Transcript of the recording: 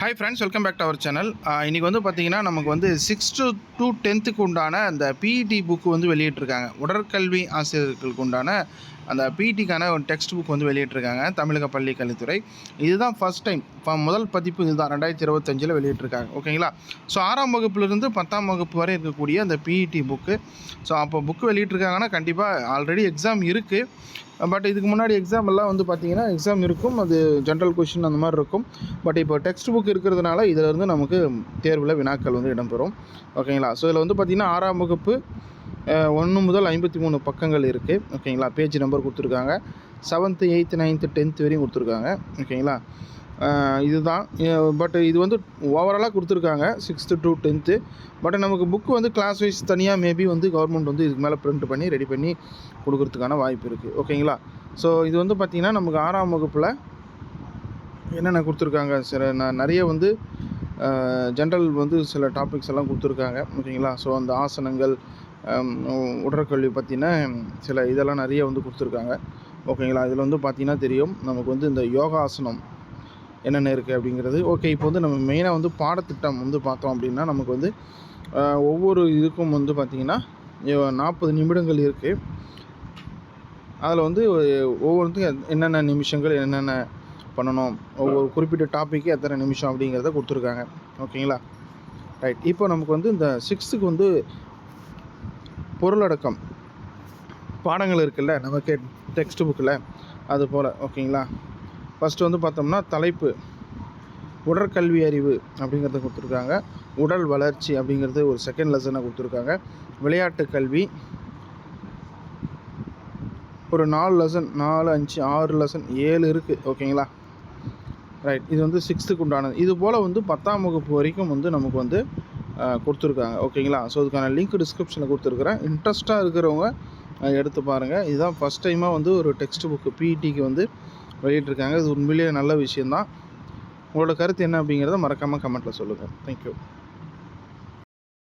Hi friends welcome back to our channel இன்றைக்கி வந்து பார்த்திங்கன்னா நமக்கு வந்து சிக்ஸ் டு டு டென்த்துக்கு உண்டான அந்த பிஇடி புக்கு வந்து வெளியிட்டிருக்காங்க. உடற்கல்வி ஆசிரியர்களுக்கு உண்டான அந்த பிடிக்கான ஒரு டெக்ஸ்ட் புக் வந்து வெளியிட்டிருக்காங்க தமிழக பள்ளி கல்வித்துறை. இதுதான் ஃபஸ்ட் டைம் முதல் பதிப்பு இதுதான் ரெண்டாயிரத்தி இருபத்தஞ்சில் வெளியிட்டிருக்காங்க. ஓகேங்களா ஸோ ஆறாம் வகுப்புலேருந்து பத்தாம் வகுப்பு வரை இருக்கக்கூடிய அந்த பிஇடி புக்கு ஸோ அப்போ புக்கு வெளியிட்டிருக்காங்கன்னா கண்டிப்பாக ஆல்ரெடி எக்ஸாம் இருக்குது பட் இதுக்கு முன்னாடி எக்ஸாம் எல்லாம் வந்து பார்த்தீங்கன்னா எக்ஸாம் இருக்கும். அது ஜென்ரல் கொஷின் அந்த மாதிரி இருக்கும். பட் இப்போ டெக்ஸ்ட் புக் இருக்கிறதுனால இதிலிருந்து நமக்கு தேர்வில் வினாக்கள் வந்து இடம்பெறும். ஓகேங்களா ஸோ இதில் வந்து பார்த்திங்கன்னா ஆறாம் வகுப்பு ஒன்று முதல் ஐம்பத்தி மூணு பக்கங்கள் இருக்குது ஓகேங்களா? பேஜ் நம்பர் கொடுத்துருக்காங்க. செவன்த்து எயித்து நைன்த்து டென்த்து வரையும் கொடுத்துருக்காங்க. ஓகேங்களா? இதுதான். பட் இது வந்து ஓவராலாக கொடுத்துருக்காங்க. சிக்ஸ்த்து டு டென்த்து பட் நமக்கு புக்கு வந்து கிளாஸ் வைஸ் தனியாக மேபி வந்து கவர்மெண்ட் வந்து இதுக்கு மேலே பிரிண்ட் பண்ணி ரெடி பண்ணி கொடுக்குறதுக்கான வாய்ப்பு இருக்குது ஓகேங்களா? ஸோ இது வந்து பார்த்திங்கன்னா நமக்கு ஆறாம் வகுப்பில் என்னென்ன கொடுத்துருக்காங்க? சில நான் நிறைய வந்து ஜென்ரல் வந்து சில டாபிக்ஸ் எல்லாம் கொடுத்துருக்காங்க ஓகேங்களா ஸோ அந்த ஆசனங்கள் உடற்கல்வி பற்றின சில இதெல்லாம் நிறைய வந்து கொடுத்துருக்காங்க ஓகேங்களா இதில் வந்து பார்த்திங்கன்னா தெரியும் நமக்கு வந்து இந்த யோகாசனம் என்னென்ன இருக்குது அப்படிங்கிறது. ஓகே இப்போ வந்து நம்ம மெயினாக வந்து பாடத்திட்டம் வந்து பார்த்தோம் அப்படின்னா நமக்கு வந்து ஒவ்வொரு இதுக்கும் வந்து பார்த்திங்கன்னா நாற்பது நிமிடங்கள் இருக்குது அதில் வந்து ஒவ்வொருத்துக்கும் என்னென்ன நிமிஷங்கள் என்னென்ன பண்ணணும். ஒவ்வொரு குறிப்பிட்ட டாப்பிக்கு எத்தனை நிமிஷம் அப்படிங்கிறத கொடுத்துருக்காங்க. ஓகேங்களா ரைட் இப்போ நமக்கு வந்து இந்த சிக்ஸ்த்துக்கு வந்து பொருளடக்கம். பாடங்கள் இருக்குல்ல நமக்கு டெக்ஸ்ட் புக்கில் அது போல். ஓகேங்களா ஃபஸ்ட்டு வந்து பார்த்தோம்னா தலைப்பு. உடற்கல்வி அறிவு அப்படிங்கிறத கொடுத்துருக்காங்க. உடல் வளர்ச்சி அப்படிங்கிறது ஒரு செகண்ட் லெசனாக கொடுத்துருக்காங்க. விளையாட்டு கல்வி. ஒரு நாலு லெசன் நாலு அஞ்சு ஆறு லெசன் ஏழு இருக்குது ஓகேங்களா ரைட் இது வந்து சிக்ஸ்த்துக்கு உண்டானது. இது போல் வந்து பத்தாம் வகுப்பு வரைக்கும் வந்து நமக்கு வந்து கொடுத்துருக்காங்க. ஓகேங்களா ஸோ இதுக்கான லிங்க் டிஸ்கிரிப்ஷனில் கொடுத்துருக்குறேன். இன்ட்ரெஸ்ட்டாக இருக்கிறவங்க எடுத்து பாருங்கள் இதுதான் ஃபஸ்ட் டைமாக வந்து ஒரு டெக்ஸ்ட் புக்கு பிஇடிக்கு வந்து வெளியிட்டிருக்காங்க. இது உண்மையிலேயே நல்ல விஷயந்தான் உங்களோட கருத்து என்ன அப்படிங்கிறத மறக்காமல் கமெண்ட்டில் சொல்லுங்கள் தேங்க்யூ